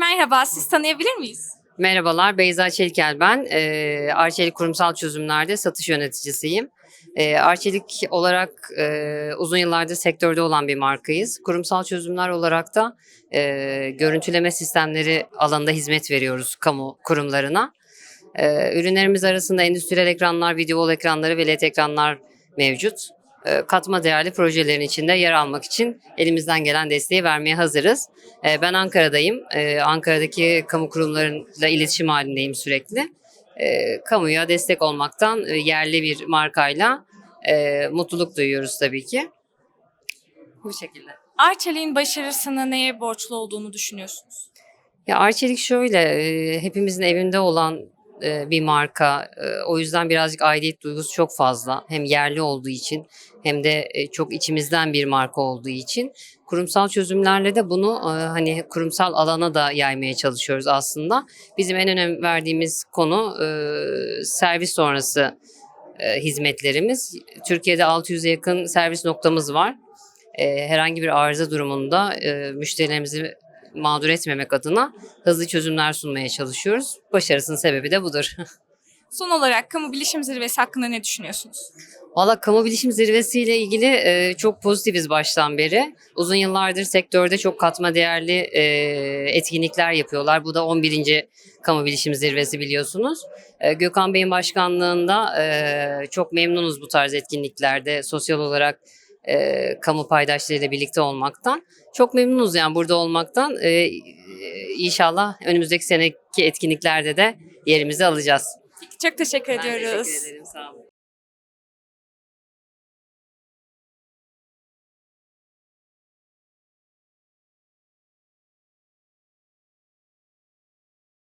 Merhaba, siz tanıyabilir miyiz? Merhabalar, Beyza Çelikel ben. Ee, Arçelik Kurumsal Çözümler'de satış yöneticisiyim. Ee, Arçelik olarak e, uzun yıllardır sektörde olan bir markayız. Kurumsal çözümler olarak da e, görüntüleme sistemleri alanında hizmet veriyoruz kamu kurumlarına. Ee, ürünlerimiz arasında endüstriyel ekranlar, video ekranları ve led ekranlar mevcut. Ee, katma değerli projelerin içinde yer almak için elimizden gelen desteği vermeye hazırız. Ee, Ben Ankara'dayım. Ee, Ankara'daki kamu kurumlarıyla iletişim halindeyim sürekli. Kamuya destek olmaktan e, yerli bir markayla e, mutluluk duyuyoruz tabii ki. Bu şekilde. Arçelik'in başarısına neye borçlu olduğunu düşünüyorsunuz? Ya Arçelik şöyle, e, hepimizin evinde olan e, bir marka. E, o yüzden birazcık aidiyet duygusu çok fazla. Hem yerli olduğu için hem de e, çok içimizden bir marka olduğu için. Kurumsal çözümlerle de bunu hani kurumsal alana da yaymaya çalışıyoruz aslında. Bizim en önem verdiğimiz konu servis sonrası hizmetlerimiz. Türkiye'de 600'e yakın servis noktamız var. Herhangi bir arıza durumunda müşterilerimizi mağdur etmemek adına hızlı çözümler sunmaya çalışıyoruz. Başarısının sebebi de budur. Son olarak kamu bilişim zirvesi hakkında ne düşünüyorsunuz? Valla kamu bilişim zirvesiyle ilgili e, çok pozitifiz baştan beri. Uzun yıllardır sektörde çok katma değerli e, etkinlikler yapıyorlar. Bu da 11. kamu bilişim zirvesi biliyorsunuz. E, Gökhan Bey'in başkanlığında e, çok memnunuz bu tarz etkinliklerde sosyal olarak e, kamu paydaşlarıyla birlikte olmaktan. Çok memnunuz yani burada olmaktan. E, inşallah önümüzdeki seneki etkinliklerde de yerimizi alacağız. Çok teşekkür Ben ediyoruz. teşekkür ederim. Sağ olun.